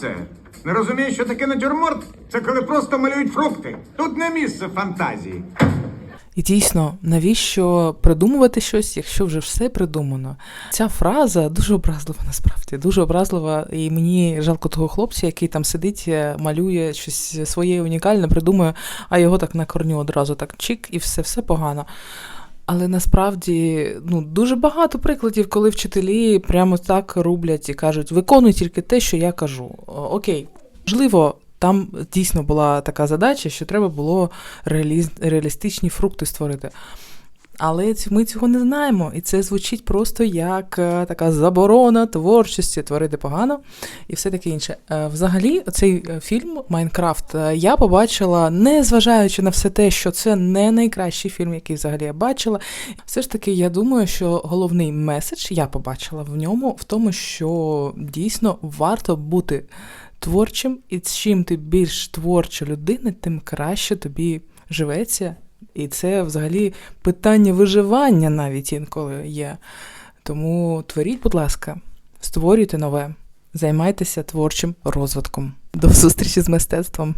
Це? Не розумієш, що таке натюрморт? Це коли просто малюють фрукти. Тут не місце фантазії. І дійсно, навіщо придумувати щось, якщо вже все придумано? Ця фраза дуже образлива насправді, дуже образлива. І мені жалко того хлопця, який там сидить, е, малює щось своє унікальне, придумує, а його так на корню одразу так чик, і все, все погано. Але насправді ну, дуже багато прикладів, коли вчителі прямо так рублять і кажуть: виконуй тільки те, що я кажу. Окей, можливо, там дійсно була така задача, що треба було реалістичні фрукти створити. Але ми цього не знаємо, і це звучить просто як е, така заборона творчості, творити погано і все таке інше. Е, Взагалі, цей е, фільм Майнкрафт я побачила, не зважаючи на все те, що це не найкращий фільм, який взагалі я бачила. Все ж таки, я думаю, що головний меседж я побачила в ньому в тому, що дійсно варто бути творчим, і чим ти більш творча людина, тим краще тобі живеться. І це взагалі питання виживання навіть інколи є. Тому творіть, будь ласка, створюйте нове, займайтеся творчим розвитком. До зустрічі з мистецтвом.